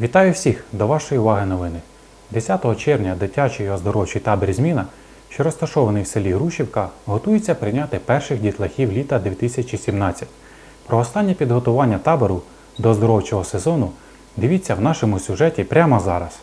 Вітаю всіх! До вашої уваги новини. 10 червня дитячий оздоровчий табір Зміна, що розташований в селі Грушівка, готується прийняти перших дітлахів літа 2017. Про останнє підготування табору до оздоровчого сезону дивіться в нашому сюжеті прямо зараз.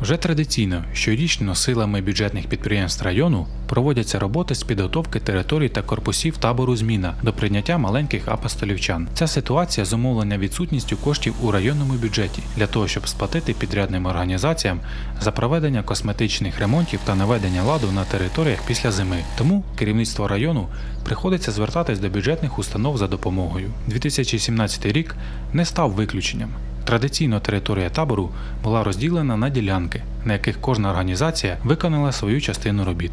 Вже традиційно щорічно силами бюджетних підприємств району проводяться роботи з підготовки територій та корпусів табору зміна до прийняття маленьких апостолівчан. Ця ситуація зумовлена відсутністю коштів у районному бюджеті для того, щоб сплатити підрядним організаціям за проведення косметичних ремонтів та наведення ладу на територіях після зими. Тому керівництво району приходиться звертатись до бюджетних установ за допомогою. 2017 рік не став виключенням. Традиційно територія табору була розділена на ділянки, на яких кожна організація виконала свою частину робіт.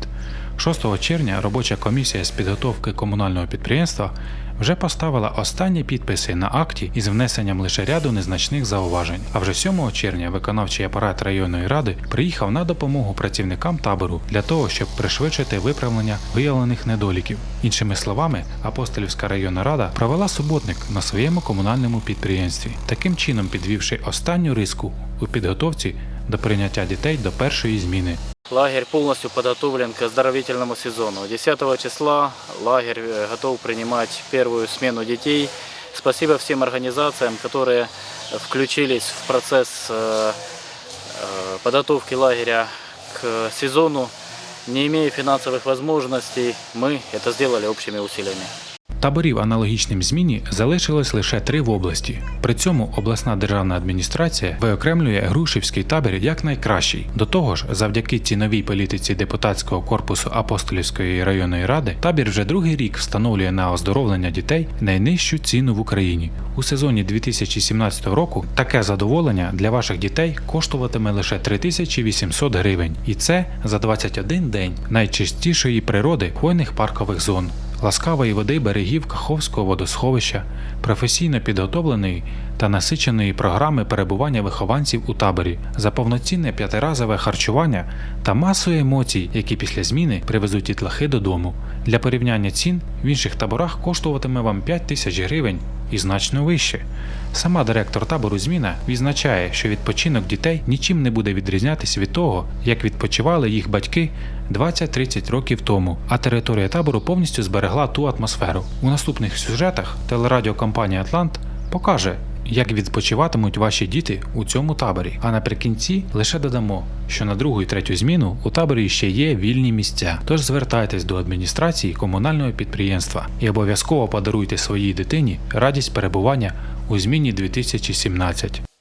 6 червня робоча комісія з підготовки комунального підприємства вже поставила останні підписи на акті із внесенням лише ряду незначних зауважень. А вже 7 червня виконавчий апарат районної ради приїхав на допомогу працівникам табору для того, щоб пришвидшити виправлення виявлених недоліків. Іншими словами, Апостолівська районна рада провела суботник на своєму комунальному підприємстві, таким чином підвівши останню риску у підготовці до прийняття дітей до першої зміни. Лагерь полностью подготовлен к оздоровительному сезону. 10 числа лагерь э, готов принимать первую смену детей. Спасибо всем организациям, которые включились в процесс э, э, подготовки лагеря к сезону. Не имея финансовых возможностей, мы это сделали общими усилиями. Таборів аналогічним зміні залишилось лише три в області. При цьому обласна державна адміністрація виокремлює Грушівський табір як найкращий. До того ж, завдяки ціновій політиці депутатського корпусу Апостолівської районної ради, табір вже другий рік встановлює на оздоровлення дітей найнижчу ціну в Україні. У сезоні 2017 року таке задоволення для ваших дітей коштуватиме лише 3800 гривень, і це за 21 день найчистішої природи хвойних паркових зон ласкавої води берегів Каховського водосховища, професійно підготовленої та насиченої програми перебування вихованців у таборі, за повноцінне п'ятиразове харчування та масу емоцій, які після зміни привезуть дітлахи додому. Для порівняння цін в інших таборах коштуватиме вам 5 тисяч гривень і значно вище. Сама директор табору зміна відзначає, що відпочинок дітей нічим не буде відрізнятися від того, як відпочивали їх батьки 20-30 років тому, а територія табору повністю зберегла ту атмосферу. У наступних сюжетах телерадіокомпанія Атлант покаже, як відпочиватимуть ваші діти у цьому таборі. А наприкінці лише додамо, що на другу і третю зміну у таборі ще є вільні місця. Тож звертайтесь до адміністрації комунального підприємства і обов'язково подаруйте своїй дитині радість перебування у зміні 2017.